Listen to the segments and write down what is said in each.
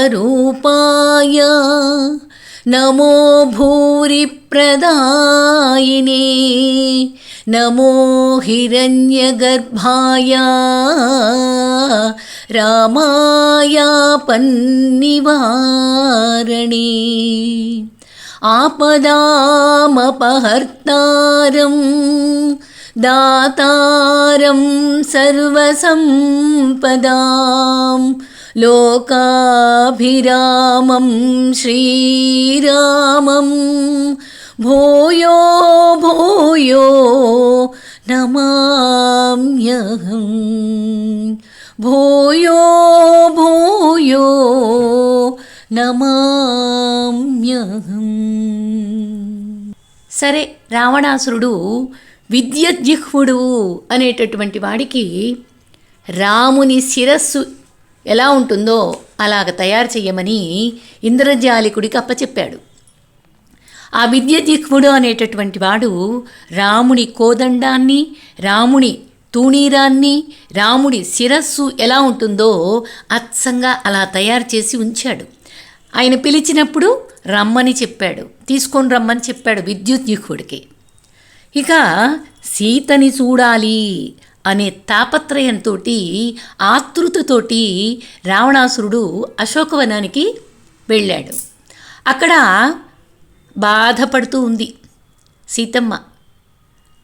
भूवराहस्वरूपाय नमो भूरिप्रदायिने नमो हिरण्यगर्भाय रामायापन्निवारणे आपदामपहर्तारं दातारं सर्वसम्पदां लोकाभिरामं श्रीरामं। भूयो भूयो नमाम्यहं भूयो भूयो నమామ్యహం. సరే రావణాసురుడు విద్యజిహ్వుడు అనేటటువంటి వాడికి రాముని శిరస్సు ఎలా ఉంటుందో అలాగ తయారు చేయమని ఇంద్రజాలికుడికి అప్పచెప్పాడు. ఆ విద్యజిహ్వుడు అనేటటువంటి వాడు రాముని కోదండాన్ని రాముని తూణీరాన్ని రాముడి శిరస్సు ఎలా ఉంటుందో అచ్చంగా అలా తయారు చేసి ఉంచాడు. ఆయన పిలిచినప్పుడు రమ్మని చెప్పాడు. తీసుకొని రమ్మని చెప్పాడు విద్యుజ్జిహుడికి ఇక సీతని చూడాలి అనే తాపత్రయంతో ఆతృతతోటి రావణాసురుడు అశోకవనానికి వెళ్ళాడు. అక్కడ బాధపడుతూ ఉంది సీతమ్మ.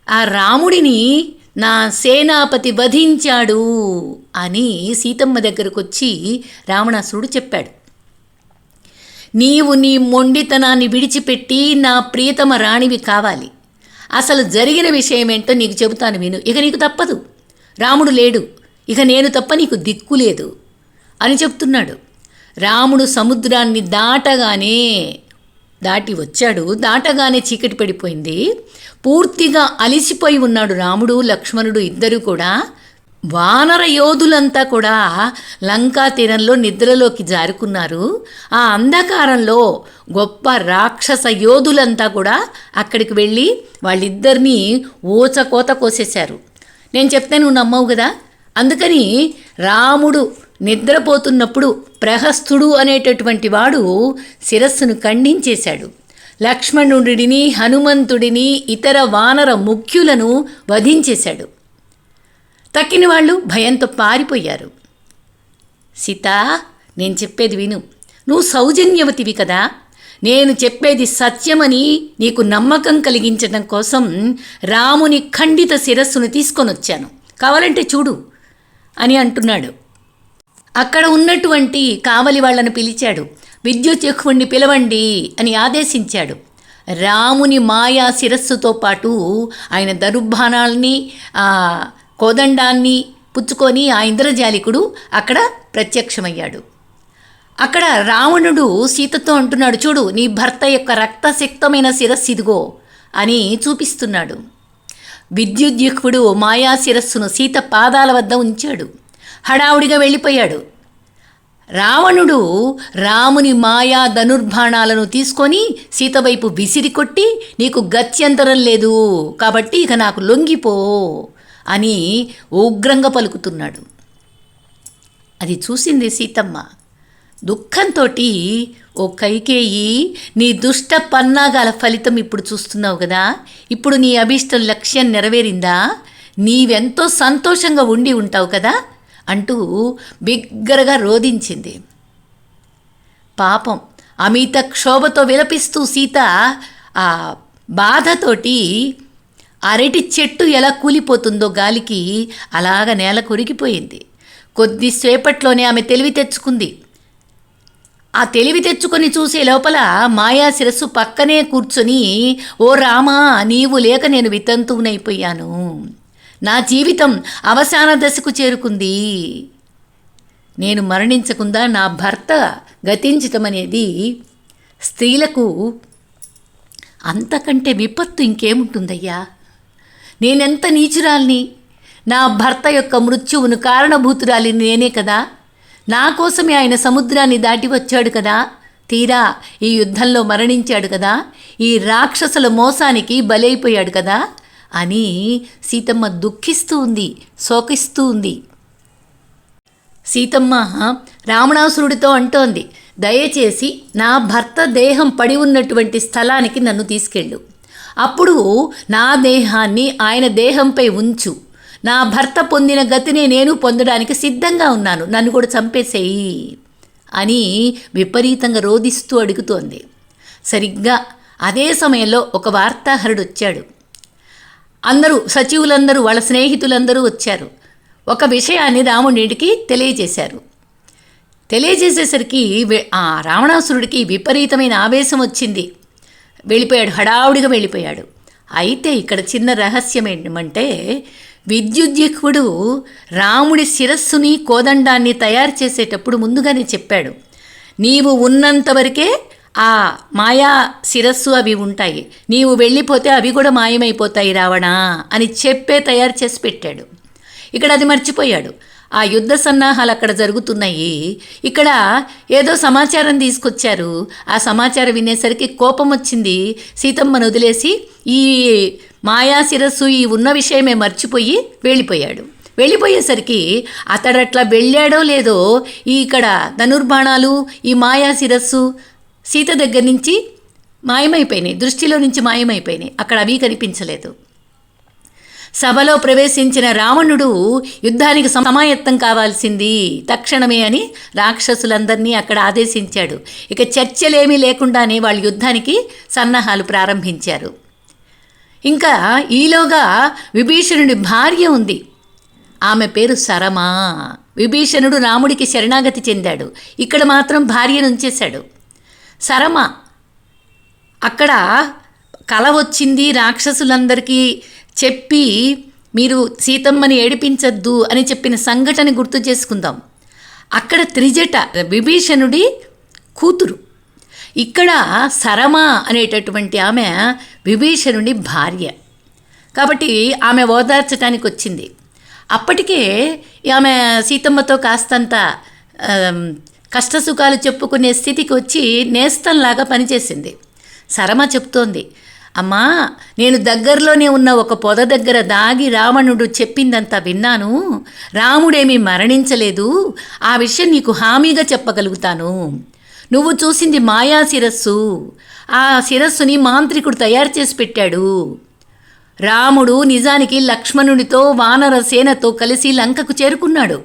ఆ రాముడిని నా సేనాపతి వధించాడు అని సీతమ్మ దగ్గరకు వచ్చి రావణాసురుడు చెప్పాడు. నీవు నీ మొండితనాన్ని విడిచిపెట్టి నా ప్రియతమ రాణివి కావాలి. అసలు జరిగిన విషయం ఏంటో నీకు చెబుతాను విను. ఇక నీకు తప్పదు. రాముడు లేడు. ఇక నేను తప్ప నీకు దిక్కు లేదు అని చెప్తున్నాడు. రాముడు సముద్రాన్ని దాటగానే దాటి వచ్చాడు. దాటగానే చీకటి పడిపోయింది. పూర్తిగా అలిసిపోయి ఉన్నాడు రాముడు లక్ష్మణుడు ఇద్దరు కూడా. వానర యోధులంతా కూడా లంకా తీరంలో నిద్రలోకి జారుకున్నారు. ఆ అంధకారంలో గొప్ప రాక్షస యోధులంతా కూడా అక్కడికి వెళ్ళి వాళ్ళిద్దరినీ ఊచకోత కోసేశారు. నేను చెప్తే నువ్వు నమ్మవు కదా? అందుకని రాముడు నిద్రపోతున్నప్పుడు ప్రహస్తుడు అనేటటువంటి వాడు శిరస్సును ఖండించేశాడు. లక్ష్మణుడిని హనుమంతుడిని ఇతర వానర ముఖ్యులను వధించేశాడు. తక్కిన వాళ్ళు భయంతో పారిపోయారు. సీత నేను చెప్పేది విను. నువ్వు సౌజన్యవతివి కదా. నేను చెప్పేది సత్యమని నీకు నమ్మకం కలిగించడం కోసం రాముని ఖండిత శిరస్సును తీసుకొని వచ్చాను కావాలంటే చూడు అని అంటున్నాడు. అక్కడ ఉన్నటువంటి కావలి వాళ్ళను పిలిచాడు. విద్యుత్ యక్షుణ్ణి పిలవండి అని ఆదేశించాడు. రాముని మాయా శిరస్సుతో పాటు ఆయన దరుభానాల్ని కోదండాన్ని పుచ్చుకొని ఆ ఇంద్రజాలికుడు అక్కడ ప్రత్యక్షమయ్యాడు. అక్కడ రావణుడు సీతతో అంటున్నాడు చూడు నీ భర్త యొక్క రక్తశక్తమైన శిరస్సు ఇదిగో అని చూపిస్తున్నాడు. విద్యుద్యుక్తుడు మాయా శిరస్సును సీత పాదాల వద్ద ఉంచాడు. హడావుడిగా వెళ్ళిపోయాడు. రావణుడు రాముని మాయా ధనుర్బాణాలను తీసుకొని సీత వైపు విసిరి కొట్టి నీకు గత్యంతరం లేదు కాబట్టి ఇక నాకు లొంగిపో అని ఉగ్రంగా పలుకుతున్నాడు. అది చూసింది సీతమ్మ. దుఃఖంతో ఓ కైకేయి నీ దుష్ట పన్నాగాల ఫలితం ఇప్పుడు చూస్తున్నావు కదా? ఇప్పుడు నీ అభీష్టం లక్ష్యం నెరవేరిందా? నీవెంతో సంతోషంగా ఉండి ఉంటావు కదా? అంటూ బిగ్గరగా రోధించింది. పాపం అమిత క్షోభతో విలపిస్తూ సీత ఆ బాధతోటి అరటి చెట్టు ఎలా కూలిపోతుందో గాలికి అలాగ నేల కొరిగిపోయింది కొద్దిసేపట్లోనే ఆమె తెలివి తెచ్చుకుంది. ఆ తెలివి తెచ్చుకొని చూసే లోపల మాయా శిరస్సు పక్కనే కూర్చొని ఓ రామా నీవు లేక నేను వితంతువునైపోయాను. నా జీవితం అవసాన దశకు చేరుకుంది. నేను మరణించకుండా నా భర్త గతించటం అనేది స్త్రీలకు అంతకంటే విపత్తు ఇంకేముంటుందయ్యా? నేనెంత నీచురాల్ని? నా భర్త యొక్క మృత్యువును కారణభూతురాలి నేనే కదా? నా కోసమే ఆయన సముద్రాన్ని దాటి వచ్చాడు కదా? తీరా ఈ యుద్ధంలో మరణించాడు కదా? ఈ రాక్షసుల మోసానికి బలైపోయాడు కదా? అని సీతమ్మ దుఃఖిస్తూ ఉంది శోకిస్తూ ఉంది. సీతమ్మ రావణాసురుడితో అంటోంది దయచేసి నా భర్త దేహం పడి ఉన్నటువంటి స్థలానికి నన్ను తీసుకెళ్ళు. అప్పుడు నా దేహాన్ని ఆయన దేహంపై ఉంచు. నా భర్త పొందిన గతిని నేను పొందడానికి సిద్ధంగా ఉన్నాను. నన్ను కూడా చంపేసేయి అని విపరీతంగా రోధిస్తూ అడుగుతోంది. సరిగ్గా అదే సమయంలో ఒక వార్తాహరుడు వచ్చాడు. అందరూ సచివులందరూ వాళ్ళ స్నేహితులందరూ వచ్చారు. ఒక విషయాన్ని రాముడికి తెలియజేశారు. తెలియజేసేసరికి ఆ రావణాసురుడికి విపరీతమైన ఆవేశం వచ్చింది. వెళ్ళిపోయాడు హడావుడిగా వెళ్ళిపోయాడు. అయితే ఇక్కడ చిన్న రహస్యం ఏంటంటే విద్యుద్యకుడు రాముడి శిరస్సుని కోదండాన్ని తయారు చేసేటప్పుడు ముందుగానే చెప్పాడు నీవు ఉన్నంతవరకే ఆ మాయా శిరస్సు అవి ఉంటాయి నీవు వెళ్ళిపోతే అవి కూడా మాయమైపోతాయి రావణా అని చెప్పే తయారు చేసి పెట్టాడు. ఇక్కడ అది మర్చిపోయాడు. ఆ యుద్ధ సన్నాహాలు అక్కడ జరుగుతున్నాయి. ఇక్కడ ఏదో సమాచారం తీసుకొచ్చారు. ఆ సమాచారం వినేసరికి కోపం వచ్చింది. సీతమ్మను వదిలేసి ఈ మాయా శిరస్సు ఈ ఉన్న విషయమే మర్చిపోయి వెళ్ళిపోయాడు. వెళ్ళిపోయేసరికి అతడు అట్లా వెళ్ళాడో లేదో ఈ ఇక్కడ ధనుర్బాణాలు ఈ మాయా శిరస్సు సీత దగ్గర నుంచి మాయమైపోయినాయి. దృష్టిలో నుంచి మాయమైపోయినాయి. అక్కడ అవి కనిపించలేదు. సభలో ప్రవేశించిన రావణుడు యుద్ధానికి సమాయత్తం కావాల్సింది తక్షణమే అని రాక్షసులందరినీ అక్కడ ఆదేశించాడు. ఇక చర్చలేమీ లేకుండానే వాళ్ళు యుద్ధానికి సన్నాహాలు ప్రారంభించారు. ఇంకా ఈలోగా విభీషణుడి భార్య ఉంది. ఆమె పేరు సరమా విభీషణుడు రాముడికి శరణాగతి చెందాడు. ఇక్కడ మాత్రం భార్యను ఉంచేశాడు సరమ అక్కడ కల వచ్చింది రాక్షసులందరికీ చెప్పి మీరు సీతమ్మని ఏడిపించద్దు అని చెప్పిన సంఘటన గుర్తు చేసుకుందాం. అక్కడ త్రిజట విభీషణుడి కూతురు. ఇక్కడ సరమ అనేటటువంటి ఆమె విభీషణుడి భార్య. కాబట్టి ఆమె ఓదార్చడానికి వచ్చింది. అప్పటికే ఆమె సీతమ్మతో కాస్తంత కష్టసుఖాలు చెప్పుకునే స్థితికి వచ్చి నేస్తంలాగా పనిచేసింది. సరమ చెప్తోంది. అమ్మా నేను దగ్గరలోనే ఉన్న ఒక పొద దగ్గర దాగి రావణుడు చెప్పిందంతా విన్నాను. రాముడేమీ మరణించలేదు. ఆ విషయం నీకు హామీగా చెప్పగలుగుతాను. నువ్వు చూసింది మాయా శిరస్సు. ఆ శిరస్సుని మాంత్రికుడు తయారు చేసి పెట్టాడు. రాముడు నిజానికి లక్ష్మణునితో వానర సేనతో కలిసి లంకకు చేరుకున్నాడు.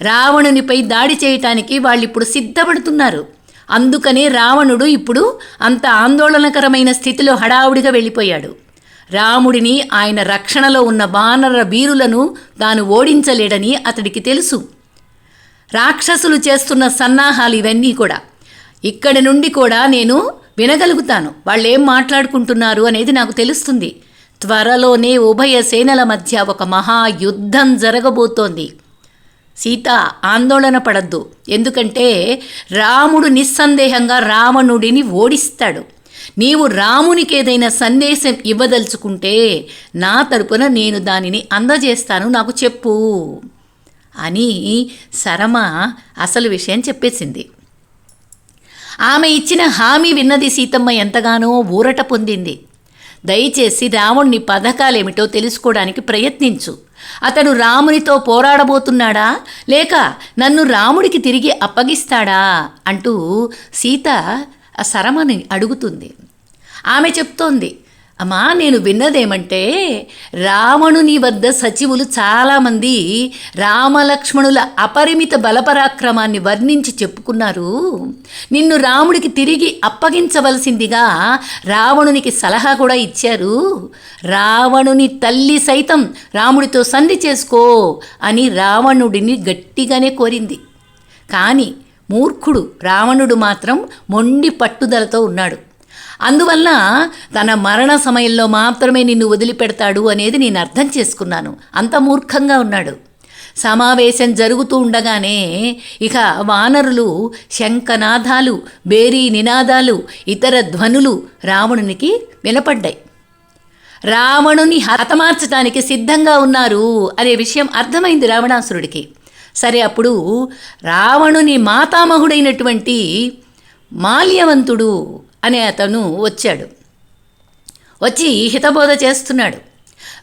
రావణునిపై దాడి చేయటానికి వాళ్ళిప్పుడు సిద్ధపడుతున్నారు. అందుకనే రావణుడు ఇప్పుడు అంత ఆందోళనకరమైన స్థితిలో హడావుడిగా వెళ్ళిపోయాడు. రాముడిని ఆయన రక్షణలో ఉన్న వానర వీరులను తాను ఓడించలేడని అతడికి తెలుసు. రాక్షసులు చేస్తున్న సన్నాహాలు ఇవన్నీ కూడా. ఇక్కడి నుండి కూడా నేను వినగలుగుతాను. వాళ్ళేం మాట్లాడుకుంటున్నారు అనేది నాకు తెలుస్తుంది. త్వరలోనే ఉభయ సేనల మధ్య ఒక మహాయుద్ధం జరగబోతోంది. సీత ఆందోళన పడద్దు. ఎందుకంటే రాముడు నిస్సందేహంగా రావణుడిని ఓడిస్తాడు. నీవు రామునికి ఏదైనా సందేశం ఇవ్వదలుచుకుంటే నా తరపున నేను దానిని అందజేస్తాను నాకు చెప్పు అని శరమ అసలు విషయం చెప్పేసింది. ఆమె ఇచ్చిన హామీ విన్నది సీతమ్మ ఎంతగానో ఊరట పొందింది. దయచేసి రావణ్ణి పథకాలేమిటో తెలుసుకోవడానికి ప్రయత్నించు. అతడు రామునితో పోరాడబోతున్నాడా? లేక నన్ను రాముడికి తిరిగి అప్పగిస్తాడా? అంటూ సీత ఆ అడుగుతుంది. ఆమె చెప్తోంది అమ్మా నేను విన్నదేమంటే రావణుని వద్ద సచివులు చాలామంది రామలక్ష్మణుల అపరిమిత బలపరాక్రమాన్ని వర్ణించి చెప్పుకున్నారు. నిన్ను రాముడికి తిరిగి అప్పగించవలసిందిగా రావణునికి సలహా కూడా ఇచ్చారు. రావణుని తల్లి సైతం రాముడితో సంధి చేసుకో అని రావణుడిని గట్టిగానే కోరింది. కానీ మూర్ఖుడు రావణుడు మాత్రం మొండి పట్టుదలతో ఉన్నాడు. అందువల్ల తన మరణ సమయంలో మాత్రమే నిన్ను వదిలిపెడతాడు అనేది నేను అర్థం చేసుకున్నాను. అంత మూర్ఖంగా ఉన్నాడు. సమావేశం జరుగుతూ ఉండగానే ఇక వానరులు శంఖనాదాలు బేరీ నినాదాలు ఇతర ధ్వనులు రావణునికి వినపడ్డాయి. రావణుని హతమార్చడానికి సిద్ధంగా ఉన్నారు అనే విషయం అర్థమైంది రావణాసురుడికి. సరే అప్పుడు రావణుని మాతామహుడైనటువంటి మాల్యవంతుడు అనే అతను వచ్చాడు. వచ్చి హితబోధ చేస్తున్నాడు.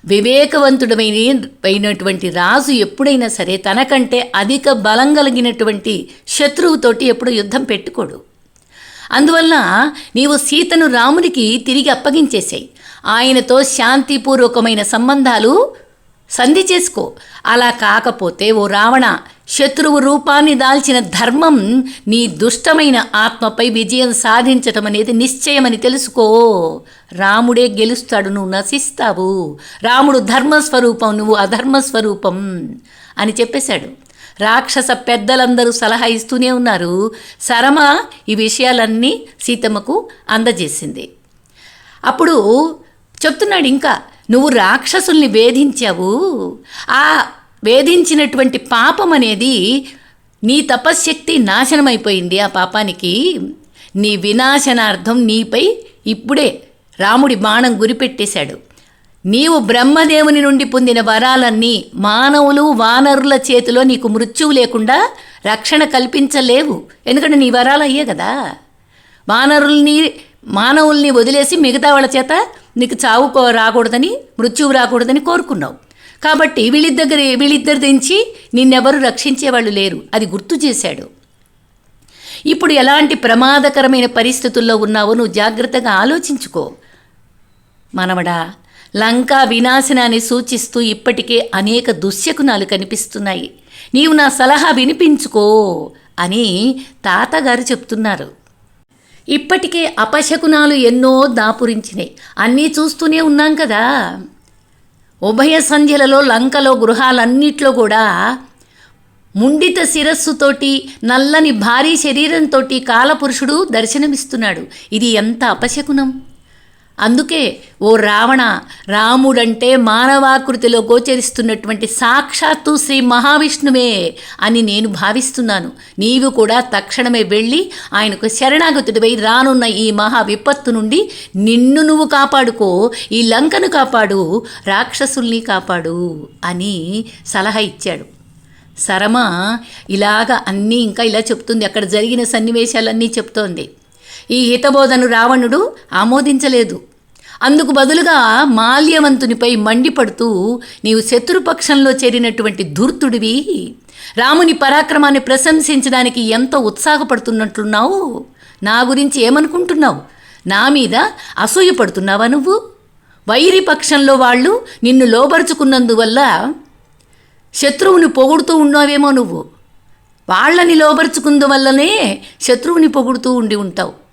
వివేకవంతుడమైన అయినటువంటి రాజు ఎప్పుడైనా సరే తనకంటే అధిక బలం కలిగినటువంటి శత్రువుతోటి ఎప్పుడు యుద్ధం పెట్టుకోడు. అందువల్ల నీవు సీతను రామునికి తిరిగి అప్పగించేశాయి ఆయనతో శాంతిపూర్వకమైన సంబంధాలు సంధి చేసుకో. అలా కాకపోతే ఓ రావణ శత్రువు రూపాన్ని దాల్చిన ధర్మం నీ దుష్టమైన ఆత్మపై విజయం సాధించటం అనేది నిశ్చయమని తెలుసుకో. రాముడే గెలుస్తాడు నువ్వు నశిస్తావు. రాముడు ధర్మస్వరూపం నువ్వు అధర్మస్వరూపం అని చెప్పేశాడు. రాక్షస పెద్దలందరూ సలహా ఇస్తూనే ఉన్నారు. సరమ ఈ విషయాలన్నీ సీతమ్మకు అందజేసింది. అప్పుడు చెప్తున్నాడు ఇంకా నువ్వు రాక్షసుల్ని వేధించావు. ఆ వేధించినటువంటి పాపం అనేది నీ తపశ్శక్తి నాశనమైపోయింది ఆ పాపానికి. నీ వినాశనార్థం నీపై ఇప్పుడే రాముడి బాణం గురిపెట్టేశాడు. నీవు బ్రహ్మదేవుని నుండి పొందిన వరాలన్నీ మానవులు వానరుల చేతిలో నీకు మృత్యువు లేకుండా రక్షణ కల్పించలేవు. ఎందుకంటే నీ వరాలు అయ్యే కదా. వానరుల్ని మానవుల్ని వదిలేసి మిగతా వాళ్ళ చేత నీకు చావు రాకూడదని మృత్యువు రాకూడదని కోరుకున్నావు. కాబట్టి వీళ్ళిద్దరి వీళ్ళిద్దరి దించి నిన్నెవరు రక్షించేవాళ్ళు లేరు. అది గుర్తు చేశాడు. ఇప్పుడు ఎలాంటి ప్రమాదకరమైన పరిస్థితుల్లో ఉన్నావో నువ్వు జాగ్రత్తగా ఆలోచించుకో. మనవడా లంకా వినాశనాన్ని సూచిస్తూ ఇప్పటికే అనేక దుశ్శకునాలు కనిపిస్తున్నాయి. నీవు నా సలహా వినిపించుకో అని తాతగారు చెప్తున్నారు. ఇప్పటికే అపశకునాలు ఎన్నో దాపురించినాయి అన్నీ చూస్తూనే ఉన్నాం కదా. ఉభయ సంధ్యలలో లంకలో గృహాలన్నిట్లో కూడా ముండిత శిరస్సుతోటి నల్లని భారీ శరీరంతో కాలపురుషుడు దర్శనమిస్తున్నాడు. ఇది ఎంత అపశకునం? అందుకే ఓ రావణ రాముడంటే మానవాకృతిలో గోచరిస్తున్నటువంటి సాక్షాత్తు శ్రీ మహావిష్ణువే అని నేను భావిస్తున్నాను. నీవు కూడా తక్షణమే వెళ్ళి ఆయనకు శరణాగతుడిపై రానున్న ఈ మహా విపత్తు నుండి నిన్ను నువ్వు కాపాడుకో ఈ లంకను కాపాడు రాక్షసుల్ని కాపాడు అని సలహా ఇచ్చాడు. సరమ ఇలాగ అన్నీ ఇంకా ఇలా చెప్తుంది. అక్కడ జరిగిన సన్నివేశాలన్నీ చెప్తోంది. ఈ హితబోధను రావణుడు ఆమోదించలేదు. అందుకు బదులుగా మాల్యవంతునిపై మండిపడుతూ నీవు శత్రుపక్షంలో చేరినటువంటి ధూర్తుడివి. రాముని పరాక్రమాన్ని ప్రశంసించడానికి ఎంతో ఉత్సాహపడుతున్నట్లున్నావు? నా గురించి ఏమనుకుంటున్నావు? నా మీద అసూయపడుతున్నావా నువ్వు? వైరి పక్షంలో వాళ్ళు నిన్ను లోబరుచుకున్నందువల్ల శత్రువుని పొగుడుతూ ఉన్నావేమో నువ్వు. వాళ్ళని లోబరుచుకుందువల్లనే శత్రువుని పొగుడుతూ ఉండి ఉంటావు.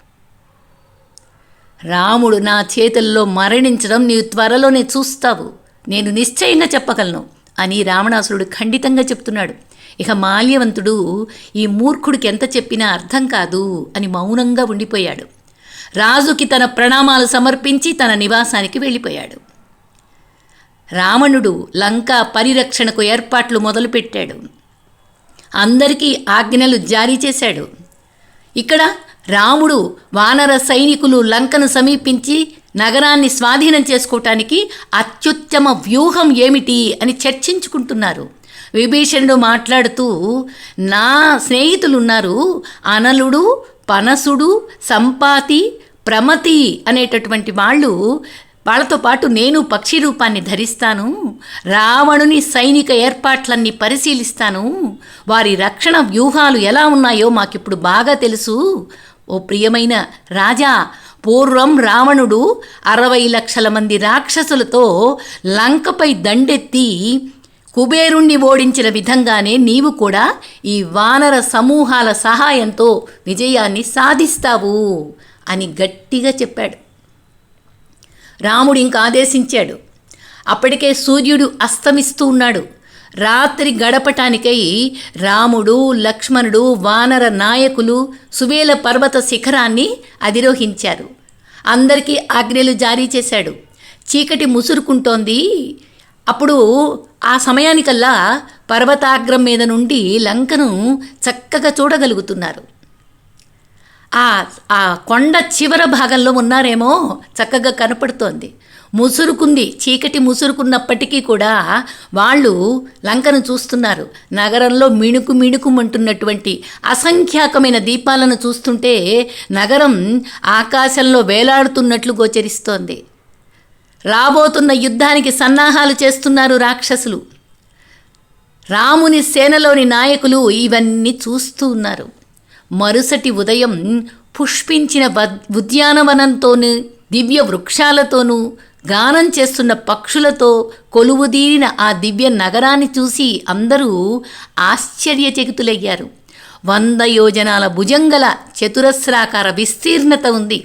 రాముడు నా చేతుల్లో మరణించడం నీవు త్వరలోనే చూస్తావు. నేను నిశ్చయంగా చెప్పగలను అని రావణాసురుడు ఖండితంగా చెప్తున్నాడు. ఇక మాల్యవంతుడు ఈ మూర్ఖుడికి ఎంత చెప్పినా అర్థం కాదు అని మౌనంగా ఉండిపోయాడు. రాజుకి తన ప్రణామాలు సమర్పించి తన నివాసానికి వెళ్ళిపోయాడు. రావణుడు లంకా పరిరక్షణకు ఏర్పాట్లు మొదలుపెట్టాడు. అందరికీ ఆజ్ఞలు జారీ చేశాడు. ఇక్కడ రాముడు వానర సైనికులు లంకను సమీపించి నగరాన్ని స్వాధీనం చేసుకోవటానికి అత్యుత్తమ వ్యూహం ఏమిటి అని చర్చించుకుంటున్నారు. విభీషణుడు మాట్లాడుతూ నా స్నేహితులు ఉన్నారు అనలుడు పనసుడు సంపాతి ప్రమతి అనేటటువంటి వాళ్ళు వాళ్ళతో పాటు నేను పక్షి రూపాన్ని ధరిస్తాను. రావణుని సైనిక ఏర్పాట్లన్నీ పరిశీలిస్తాను. వారి రక్షణ వ్యూహాలు ఎలా ఉన్నాయో మాకిప్పుడు బాగా తెలుసు. ఓ ప్రియమైన రాజా పూర్వం రావణుడు అరవై లక్షల మంది రాక్షసులతో లంకపై దండెత్తి కుబేరుణ్ణి ఓడించిన విధంగానే నీవు కూడా ఈ వానర సమూహాల సహాయంతో విజయాన్ని సాధిస్తావు అని గట్టిగా చెప్పాడు. రాముడు ఇంకా ఆదేశించాడు. అప్పటికే సూర్యుడు అస్తమిస్తూ ఉన్నాడు. రాత్రి గడపటానికై రాముడు లక్ష్మణుడు వానర నాయకులు సువేల పర్వత శిఖరాన్ని అధిరోహించారు. అందరికీ ఆజ్ఞలు జారీ చేశాడు. చీకటి ముసురుకుంటోంది. అప్పుడు ఆ సమయానికల్లా పర్వతాగ్రం మీద నుండి లంకను చక్కగా చూడగలుగుతున్నారు. ఆ ఆ కొండ చివర భాగంలో ఉన్నారేమో చక్కగా కనపడుతోంది. ముసురుకుంది. చీకటి ముసురుకున్నప్పటికీ కూడా వాళ్ళు లంకను చూస్తున్నారు. నగరంలో మిణుకు మిణుకుమంటున్నటువంటి అసంఖ్యాకమైన దీపాలను చూస్తుంటే నగరం ఆకాశంలో వేలాడుతున్నట్లు గోచరిస్తోంది. రాబోతున్న యుద్ధానికి సన్నాహాలు చేస్తున్నారు రాక్షసులు. రాముని సేనలోని నాయకులు ఇవన్నీ చూస్తూ ఉన్నారు. మరుసటి ఉదయం పుష్పించిన ఉద్యానవనంతోనూ దివ్య వృక్షాలతోనూ గానం చేస్తున్న పక్షులతో కొలువుదీరిన ఆ దివ్య నగరాన్ని చూసి అందరూ ఆశ్చర్యచకితులయ్యారు. వంద యోజనాల భుజంగల చతురస్రాకార విస్తీర్ణత ఉంది.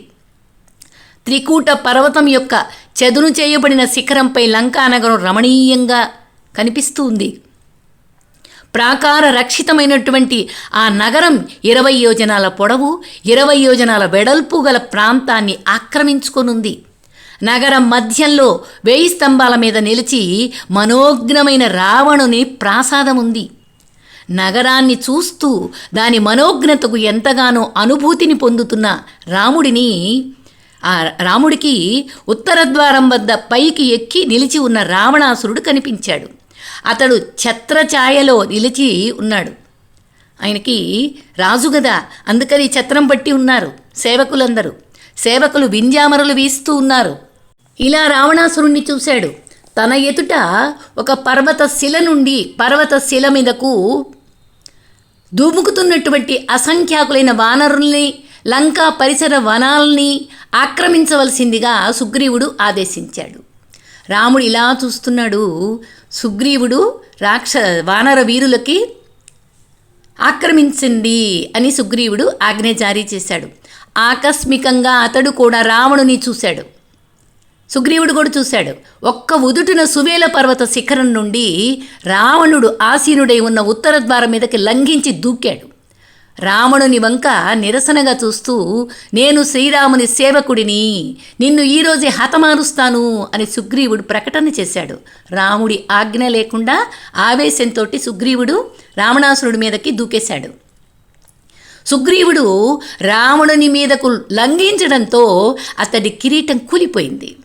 త్రికూట పర్వతం యొక్క చదును చేయబడిన శిఖరంపై లంకానగరం రమణీయంగా కనిపిస్తూ ఉంది ప్రాకార రక్షితమైనటువంటి ఆ నగరం ఇరవై యోజనాల పొడవు ఇరవై యోజనాల వెడల్పు గల ప్రాంతాన్ని ఆక్రమించుకొనుంది. నగరం మధ్యంలో వేయి స్తంభాల మీద నిలిచి మనోజ్ఞమైన రావణుని ప్రాసాదం ఉంది. నగరాన్ని చూస్తూ దాని మనోజ్ఞతకు ఎంతగానో అనుభూతిని పొందుతున్న రాముడిని ఆ రాముడికి ఉత్తర ద్వారం వద్ద పైకి ఎక్కి నిలిచి ఉన్న రావణాసురుడు కనిపించాడు. అతడు ఛత్రఛాయలో నిలిచి ఉన్నాడు. ఆయనకి రాజు గదా అందుకని ఛత్రం పట్టి ఉన్నారు సేవకులందరూ. సేవకులు వింజామరలు వీస్తూ ఉన్నారు. ఇలా రావణాసురుణ్ణి చూశాడు. తన ఎదుట ఒక పర్వత శిల నుండి పర్వత శిల మీదకు దూముకుతున్నటువంటి అసంఖ్యాకులైన వానరుల్ని లంకా పరిసర వనాల్ని ఆక్రమించవలసిందిగా సుగ్రీవుడు ఆదేశించాడు. రాముడు ఇలా చూస్తున్నాడు. సుగ్రీవుడు రాక్ష వానర వీరులకి ఆక్రమించండి అని సుగ్రీవుడు ఆజ్ఞ జారీ చేశాడు. ఆకస్మికంగా అతడు కూడా రావణుని చూశాడు. సుగ్రీవుడు కూడా చూశాడు. ఒక్క ఉదుటిన సువేల పర్వత శిఖరం నుండి రావణుడు ఆసీనుడై ఉన్న ఉత్తర ద్వారం మీదకి లంఘించి దూకాడు. రావణుని వంక నిరసనగా చూస్తూ నేను శ్రీరాముని సేవకుడిని. నిన్ను ఈరోజే హతమారుస్తాను అని సుగ్రీవుడు ప్రకటన చేశాడు. రాముడి ఆజ్ఞ లేకుండా ఆవేశంతో సుగ్రీవుడు రావణాసురుడి మీదకి దూకేశాడు. సుగ్రీవుడు రావణుని మీదకు లంఘించడంతో అతడి కిరీటం కూలిపోయింది.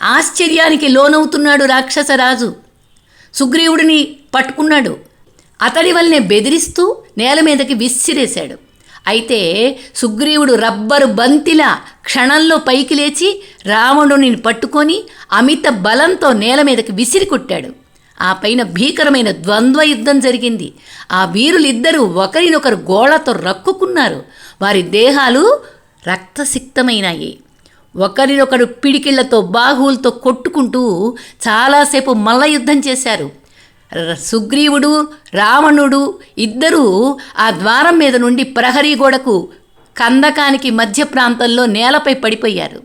ఆశ్చర్యానికి లోనవుతున్నాడు రాక్షసరాజు సుగ్రీవుడిని పట్టుకున్నాడు. అతడి వల్లనే బెదిరిస్తూ నేల మీదకి విసిరేశాడు. అయితే సుగ్రీవుడు రబ్బరు బంతిలా క్షణంలో పైకి లేచి రావణుని పట్టుకొని అమిత బలంతో నేల మీదకి విసిరి కొట్టాడు. ఆ పైన భీకరమైన ద్వంద్వ యుద్ధం జరిగింది. ఆ వీరులిద్దరూ ఒకరినొకరు గోళ్ళతో రక్కుకున్నారు. వారి దేహాలు రక్తసిక్తమైనాయి. ఒకరినొకరు పిడికిళ్ళతో బాహువులతో కొట్టుకుంటూ చాలాసేపు మల్ల యుద్ధం చేశారు. సుగ్రీవుడు రావణుడు ఇద్దరూ ఆ ద్వారం మీద నుండి ప్రహరీ గోడకు కందకానికి మధ్య ప్రాంతంలో నేలపై పడిపోయారు.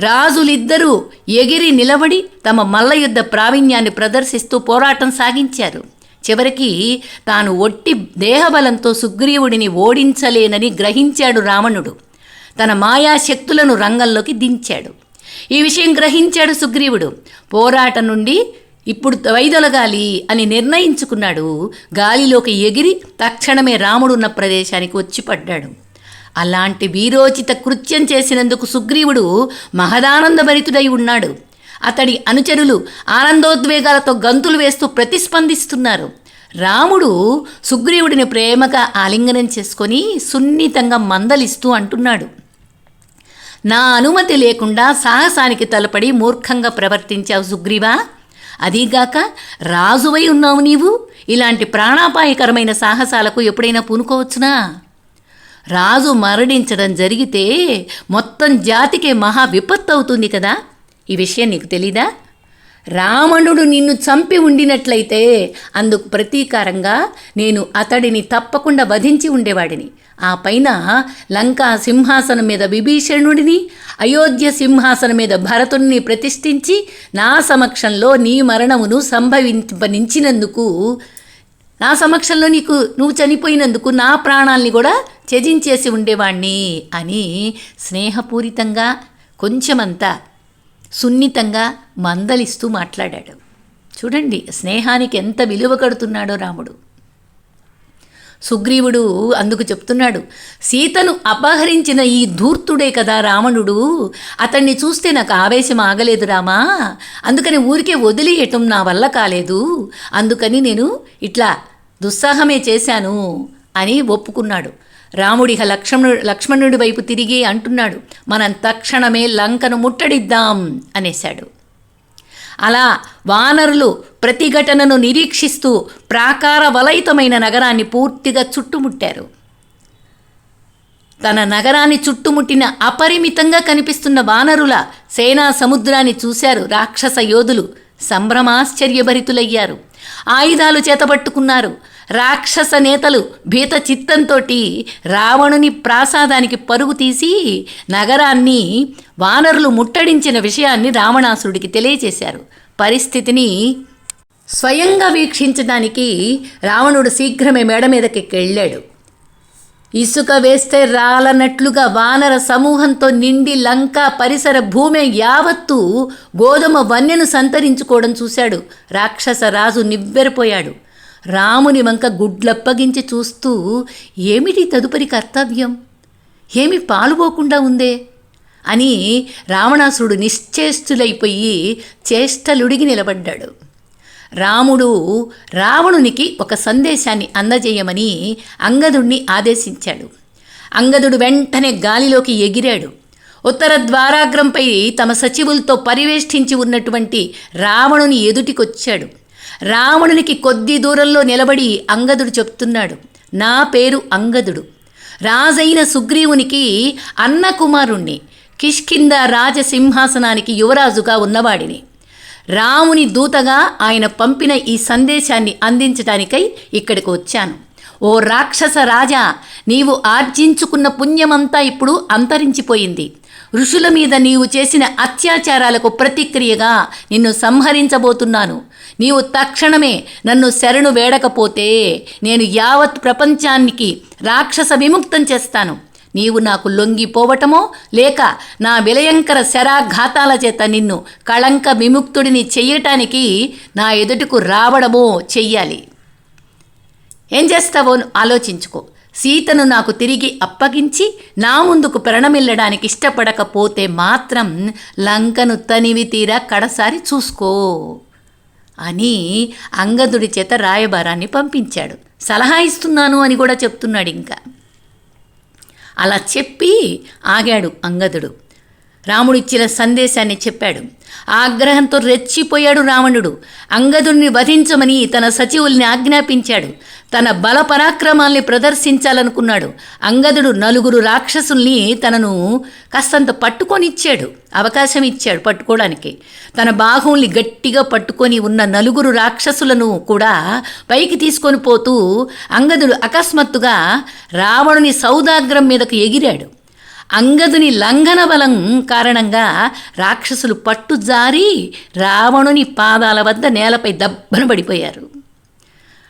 రాజులిద్దరూ ఎగిరి నిలబడి తమ మల్లయుద్ధ ప్రావీణ్యాన్ని ప్రదర్శిస్తూ పోరాటం సాగించారు. చివరికి తాను ఒట్టి దేహబలంతో సుగ్రీవుడిని ఓడించలేనని గ్రహించాడు రావణుడు. తన మాయాశక్తులను రంగంలోకి దించాడు. ఈ విషయం గ్రహించాడు సుగ్రీవుడు. పోరాటం నుండి ఇప్పుడు వైదొలగాలి అని నిర్ణయించుకున్నాడు. గాలిలోకి ఎగిరి తక్షణమే రాముడున్న ప్రదేశానికి వచ్చి పడ్డాడు అలాంటి వీరోచిత కృత్యం చేసినందుకు సుగ్రీవుడు మహదానందభరితుడై ఉన్నాడు. అతడి అనుచరులు ఆనందోద్వేగాలతో గంతులు వేస్తూ ప్రతిస్పందిస్తున్నారు. రాముడు సుగ్రీవుడిని ప్రేమగా ఆలింగనం చేసుకొని సున్నితంగా మందలిస్తూ అంటున్నాడు. నా అనుమతి లేకుండా సాహసానికి తలపడి మూర్ఖంగా ప్రవర్తించావు సుగ్రీవా. అదీగాక రాజువై ఉన్నావు నీవు. ఇలాంటి ప్రాణాపాయకరమైన సాహసాలకు ఎప్పుడైనా పూనుకోవచ్చునా? రాజు మరణించడం జరిగితే మొత్తం జాతికే మహా విపత్తు అవుతుంది కదా. ఈ విషయం నీకు తెలీదా? రావణుడు నిన్ను చంపి ఉండినట్లయితే అందుకు ప్రతీకారంగా నేను అతడిని తప్పకుండా వధించి ఉండేవాడిని. ఆ పైన లంకా సింహాసనం మీద విభీషణుడిని అయోధ్య సింహాసనం మీద భరతుడిని ప్రతిష్ఠించి నా సమక్షంలో నీ మరణమును సంభవింపనించినందుకు నా సమక్షంలో నీకు నువ్వు చనిపోయినందుకు నా ప్రాణాల్ని కూడా త్యజించేసి ఉండేవాణ్ణి అని స్నేహపూరితంగా కొంచెమంతా సున్నితంగా మందలిస్తూ మాట్లాడాడు. చూడండి స్నేహానికి ఎంత విలువ కడుతున్నాడో రాముడు. సుగ్రీవుడు అందుకు చెప్తున్నాడు సీతను అపహరించిన ఈ ధూర్తుడే కదా రావణుడు. అతన్ని చూస్తే నాకు ఆవేశం ఆగలేదు రామా. అందుకని ఊరికే వదిలేయటం నా వల్ల కాలేదు. అందుకని నేను ఇట్లా దుస్సాహమే చేశాను అని ఒప్పుకున్నాడు. రాముడిహ లక్ష్మణుడు లక్ష్మణుడి వైపు తిరిగి అంటున్నాడు మనం తక్షణమే లంకను ముట్టడిద్దాం అనేశాడు. అలా వానరులు ప్రతిఘటనను నిరీక్షిస్తూ ప్రాకార వలయితమైన నగరాన్ని పూర్తిగా చుట్టుముట్టారు. తన నగరాన్ని చుట్టుముట్టిన అపరిమితంగా కనిపిస్తున్న వానరుల సేనా సముద్రాన్ని చూశారు రాక్షస యోధులు. సంభ్రమాశ్చర్యభరితులయ్యారు. ఆయుధాలు చేతబట్టుకున్నారు రాక్షస నేతలు భీత చిత్తంతో రావణుని ప్రాసాదానికి పరుగు తీసి నగరాన్ని వానరులు ముట్టడించిన విషయాన్ని రావణాసురుడికి తెలియజేశారు. పరిస్థితిని స్వయంగా వీక్షించడానికి రావణుడు శీఘ్రమే మేడ మీదకి వెళ్ళాడు. ఇసుక వేస్తే రాలనట్లుగా వానర సమూహంతో నిండి లంక పరిసర భూమి యావత్తు గోధుమ వన్యను సంతరించుకోవడం చూశాడు. రాక్షస రాజు నివ్వెరపోయాడు. రాముని వంక గుడ్లప్పగించి చూస్తూ ఏమిటి తదుపరి కర్తవ్యం? ఏమి పాలుపోకుండా ఉందే? అని రావణాసురుడు నిశ్చేష్టులైపోయి చేష్టలుడిగి నిలబడ్డాడు. రాముడు రావణునికి ఒక సందేశాన్ని అందజేయమని అంగదుణ్ణి ఆదేశించాడు. అంగదుడు వెంటనే గాలిలోకి ఎగిరాడు. ఉత్తర ద్వారాగ్రంపై తమ సచివులతో పరివేష్టించి ఉన్నటువంటి రావణుని ఎదుటికొచ్చాడు. రావణునికి కొద్ది దూరంలో నిలబడి అంగదుడు చెప్తున్నాడు. నా పేరు అంగదుడు. రాజైన సుగ్రీవునికి అన్నకుమారుణ్ణి కిష్కింద రాజసింహాసనానికి యువరాజుగా ఉన్నవాడిని. రాముని దూతగా ఆయన పంపిన ఈ సందేశాన్ని అందించడానికై ఇక్కడికి వచ్చాను. ఓ రాక్షస రాజా నీవు ఆర్జించుకున్న పుణ్యమంతా ఇప్పుడు అంతరించిపోయింది. ఋషుల మీద నీవు చేసిన అత్యాచారాలకు ప్రతిక్రియగా నిన్ను సంహరించబోతున్నాను. నీవు తక్షణమే నన్ను శరణు వేడకపోతే నేను యావత్ ప్రపంచానికి రాక్షస విముక్తం చేస్తాను. నీవు నాకు లొంగిపోవటమో లేక నా విలయంకర శరాఘాతాల చేత నిన్ను కళంక విముక్తుడిని చెయ్యటానికి నా ఎదుటకు రావడమో చెయ్యాలి. ఏం చేస్తావో ఆలోచించుకో. సీతను నాకు తిరిగి అప్పగించి నా ముందుకు ప్రణమిల్లడానికి ఇష్టపడకపోతే మాత్రం లంకను తనివి తీరా కడసారి చూసుకో. అని అంగదుడి చేత రాయబారాన్ని పంపించాడు. సలహా ఇస్తున్నాను అని కూడా చెప్తున్నాడు ఇంకా. అలా చెప్పి ఆగాడు అంగదుడు. రాముడిచ్చిన సందేశాన్ని చెప్పాడు. ఆగ్రహంతో రెచ్చిపోయాడు రావణుడు. అంగదుణ్ణి వధించమని తన సచివుల్ని ఆజ్ఞాపించాడు. తన బల పరాక్రమాల్ని ప్రదర్శించాలనుకున్నాడు. అంగదుడు నలుగురు రాక్షసుల్ని తనను కాస్తంత పట్టుకొనిచ్చాడు. అవకాశం ఇచ్చాడు పట్టుకోవడానికి. తన బాహుల్ని గట్టిగా పట్టుకొని ఉన్న నలుగురు రాక్షసులను కూడా పైకి తీసుకొని పోతూ అంగదుడు అకస్మాత్తుగా రావణుని సౌదాగ్రం మీదకు ఎగిరాడు. అంగదుని లంఘన బలం కారణంగా రాక్షసులు పట్టు జారి రావణుని పాదాల వద్ద నేలపై దబ్బన పడిపోయారు.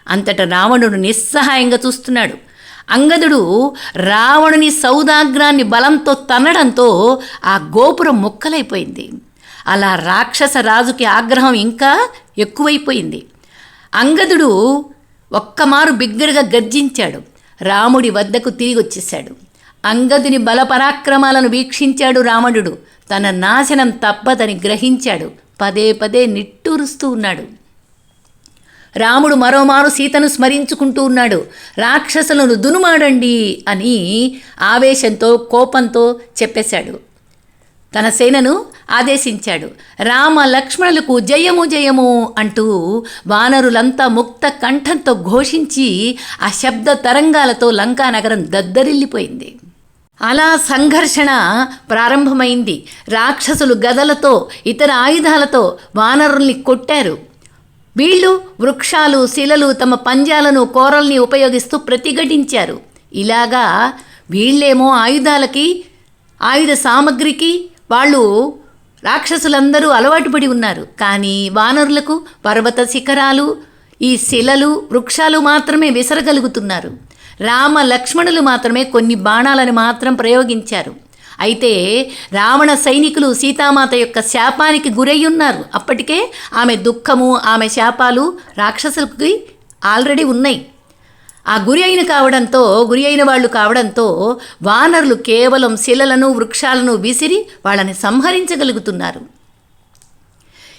అంతటా రావణుడు నిస్సహాయంగా చూస్తున్నాడు. అంగదుడు రావణుని సౌదాగ్రాన్ని బలంతో తన్నడంతో ఆ గోపురం ముక్కలైపోయింది. అలా రాక్షస రాజుకి ఆగ్రహం ఇంకా ఎక్కువైపోయింది. అంగదుడు ఒక్కమారు బిగ్గరగా గర్జించాడు. రాముడి వద్దకు తిరిగి వచ్చేశాడు అంగదుని బలపరాక్రమాలను వీక్షించాడు రావణుడు. తన నాశనం తప్పదని గ్రహించాడు. పదే పదే నిట్టూరుస్తూ ఉన్నాడు. రాముడు మరోమారు సీతను స్మరించుకుంటూ ఉన్నాడు. రాక్షసులను దునుమాడండి అని ఆవేశంతో కోపంతో చెప్పేశాడు. తన సేనను ఆదేశించాడు. రామ లక్ష్మణులకు జయము జయము అంటూ వానరులంతా ముక్త కంఠంతో ఘోషించి ఆ శబ్ద తరంగాలతో లంకా నగరం దద్దరిల్లిపోయింది. అలా సంఘర్షణ ప్రారంభమైంది. రాక్షసులు గదలతో ఇతర ఆయుధాలతో వానరుల్ని కొట్టారు. వీళ్ళు వృక్షాలు శిలలు తమ పంజాలను కోరల్ని ఉపయోగిస్తూ ప్రతిఘటించారు. ఇలాగా వీళ్ళేమో ఆయుధాలకి ఆయుధ సామగ్రికి వాళ్ళు రాక్షసులందరూ అలవాటు పడి ఉన్నారు. కానీ వానరులకు పర్వత శిఖరాలు ఈ శిలలు వృక్షాలు మాత్రమే విసరగలుగుతున్నారు. రామ లక్ష్మణులు మాత్రమే కొన్ని బాణాలను మాత్రం ప్రయోగించారు. అయితే రావణ సైనికులు సీతామాత యొక్క శాపానికి గురై ఉన్నారు అప్పటికే ఆమె దుఃఖము ఆమె శాపాలు రాక్షసులకి ఆల్రెడీ ఉన్నాయి. ఆ గురి అయిన కావడంతో గురి అయిన వాళ్ళు కావడంతో వానరులు కేవలం శిలలను వృక్షాలను విసిరి వాళ్ళని సంహరించగలుగుతున్నారు.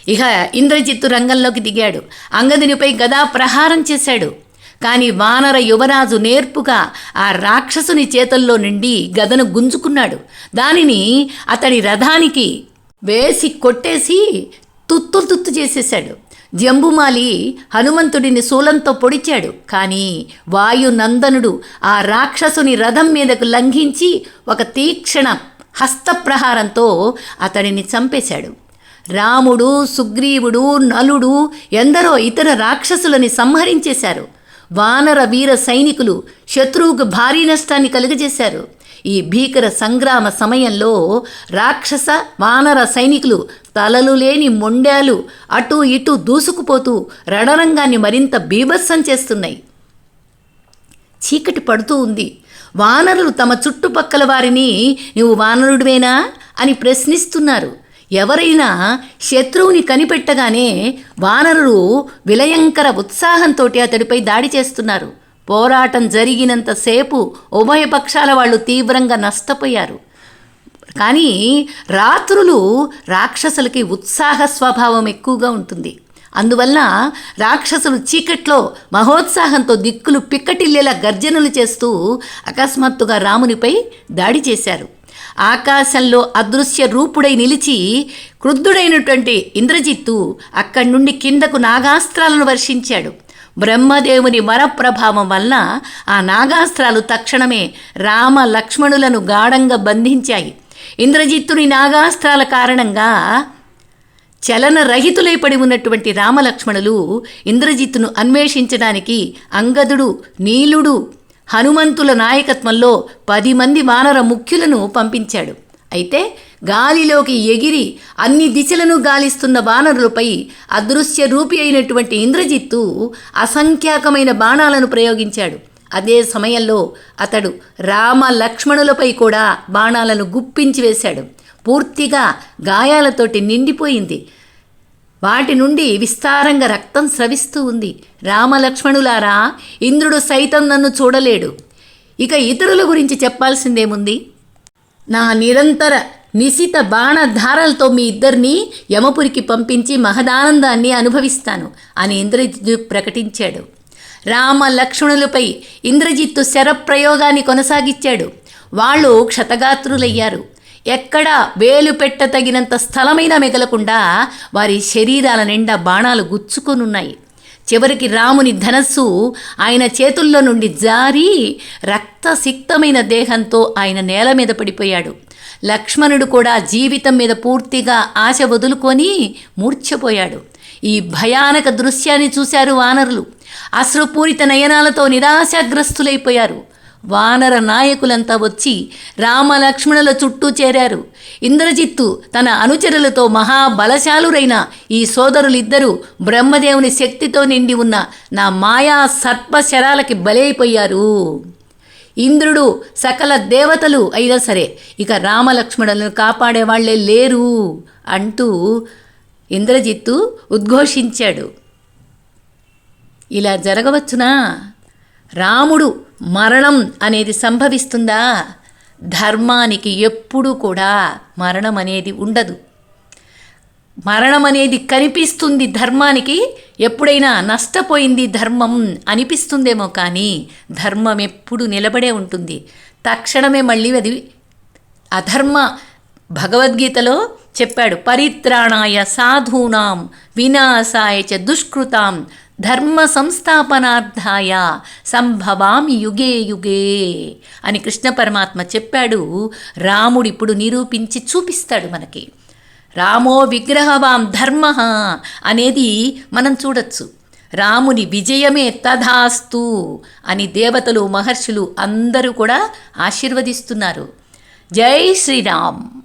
ఇక ఇంద్రజిత్తు రంగంలోకి దిగాడు. అంగదునిపై గదా ప్రహారం చేశాడు. కానీ వానర యువరాజు నేర్పుగా ఆ రాక్షసుని చేతుల్లో నుండి గదను గుంజుకున్నాడు. దానిని అతడి రథానికి వేసి కొట్టేసి తుత్తు తుత్తు చేసేశాడు. జంబుమాలి హనుమంతుడిని శూలంతో పొడిచాడు. కానీ వాయునందనుడు ఆ రాక్షసుని రథం మీదకు లంఘించి ఒక తీక్షణ హస్తప్రహారంతో అతడిని చంపేశాడు. రాముడు సుగ్రీవుడు నలుడు ఎందరో ఇతర రాక్షసులని సంహరించేశారు. వానర వీర సైనికులు శత్రువుకు భారీ నష్టాన్ని కలుగజేశారు. ఈ భీకర సంగ్రామ సమయంలో రాక్షస వానర సైనికులు తలలు లేని మొండాలు అటూ ఇటూ దూసుకుపోతూ రణరంగాన్ని మరింత బీభత్సం చేస్తున్నాయి. చీకటి పడుతూ ఉంది. వానరులు తమ చుట్టుపక్కల వారిని నువ్వు వానరుడివేనా? అని ప్రశ్నిస్తున్నారు. ఎవరైనా శత్రువుని కనిపెట్టగానే వానరులు విలయంకర ఉత్సాహంతో అతడిపై దాడి చేస్తున్నారు. పోరాటం జరిగినంతసేపు ఉభయ పక్షాల వాళ్ళు తీవ్రంగా నష్టపోయారు. కానీ రాత్రులు రాక్షసులకి ఉత్సాహ స్వభావం ఎక్కువగా ఉంటుంది. అందువల్ల రాక్షసులు చీకట్లో మహోత్సాహంతో దిక్కులు పిక్కటిల్లేలా గర్జనలు చేస్తూ అకస్మాత్తుగా రామునిపై దాడి చేశారు. ఆకాశంలో అదృశ్య రూపుడై నిలిచి క్రుద్ధుడైనటువంటి ఇంద్రజిత్తు అక్కడి నుండి కిందకు నాగాస్త్రాలను వర్షించాడు. బ్రహ్మదేవుని వరప్రభావం వల్ల ఆ నాగాస్త్రాలు తక్షణమే రామ లక్ష్మణులను గాఢంగా బంధించాయి. ఇంద్రజిత్తుని నాగాస్త్రాల కారణంగా చలనరహితులై పడి ఉన్నటువంటి రామలక్ష్మణులు ఇంద్రజిత్తును అన్వేషించడానికి అంగదుడు నీలుడు హనుమంతుల నాయకత్వంలో పది మంది వానర ముఖ్యులను పంపించాడు. అయితే గాలిలోకి ఎగిరి అన్ని దిశలను గాలిస్తున్న వానరులపై అదృశ్య రూపి అయినటువంటి ఇంద్రజిత్తు అసంఖ్యాకమైన బాణాలను ప్రయోగించాడు. అదే సమయంలో అతడు రామ లక్ష్మణులపై కూడా బాణాలను గుప్పించి వేశాడు. పూర్తిగా గాయాలతోటి నిండిపోయింది. వాటి నుండి విస్తారంగా రక్తం స్రవిస్తూ ఉంది. రామలక్ష్మణులారా ఇంద్రుడు సైతం నన్ను చూడలేడు. ఇక ఇతరుల గురించి చెప్పాల్సిందేముంది? నా నిరంతర నిశిత బాణధారలతో మీ ఇద్దరిని యమపురికి పంపించి మహదానందాన్ని అనుభవిస్తాను అని ఇంద్రజిత్తు ప్రకటించాడు. రామ లక్ష్మణులపై ఇంద్రజిత్తు శరప్రయోగాన్ని కొనసాగించాడు. వాళ్ళు క్షతగాత్రులయ్యారు. ఎక్కడా వేలు పెట్టతగినంత స్థలమైనా మిగలకుండా వారి శరీరాల నిండా బాణాలు గుచ్చుకొనున్నాయి. చివరికి రాముని ధనస్సు ఆయన చేతుల్లో నుండి జారి రక్తసిక్తమైన దేహంతో ఆయన నేల మీద పడిపోయాడు. లక్ష్మణుడు కూడా జీవితం మీద పూర్తిగా ఆశ వదులుకొని మూర్ఛపోయాడు. ఈ భయానక దృశ్యాన్ని చూశారు వానరులు. అశ్రుపూరిత నయనాలతో నిరాశాగ్రస్తులైపోయారు. వానర నాయకులంతా వచ్చి రామలక్ష్మణుల చుట్టూ చేరారు. ఇంద్రజిత్తు తన అనుచరులతో మహాబలశాలురైన ఈ సోదరులిద్దరూ బ్రహ్మదేవుని శక్తితో నిండి ఉన్న నా మాయా సర్పశరాలకి బలైపోయారు. ఇంద్రుడు సకల దేవతలు అయినా సరే ఇక రామలక్ష్మణులను కాపాడే వాళ్ళే లేరు అంటూ ఇంద్రజిత్తు ఉద్ఘోషించాడు. ఇలా జరగవచ్చునా? రాముడు మరణం అనేది సంభవిస్తుందా? ధర్మానికి ఎప్పుడూ కూడా మరణం అనేది ఉండదు. మరణం అనేది కనిపిస్తుంది ధర్మానికి ఎప్పుడైనా నష్టపోయింది ధర్మం అనిపిస్తుందేమో కానీ ధర్మం ఎప్పుడు నిలబడే ఉంటుంది. తక్షణమే మళ్ళీ అది అధర్మ భగవద్గీతలో చెప్పాడు పరిత్రాణాయ సాధూనాం వినాశాయ చ దుష్కృతాం ధర్మ సంస్థాపనార్థాయ సంభవామి యుగే యుగే అని కృష్ణ పరమాత్మ చెప్పాడు. రాముడు ఇప్పుడు నిరూపించి చూపిస్తాడు మనకి. రామో విగ్రహవాం ధర్మ అనేది మనం చూడొచ్చు. రాముని విజయమే తథాస్తు అని దేవతలు మహర్షులు అందరూ కూడా ఆశీర్వదిస్తున్నారు. జై శ్రీరామ్!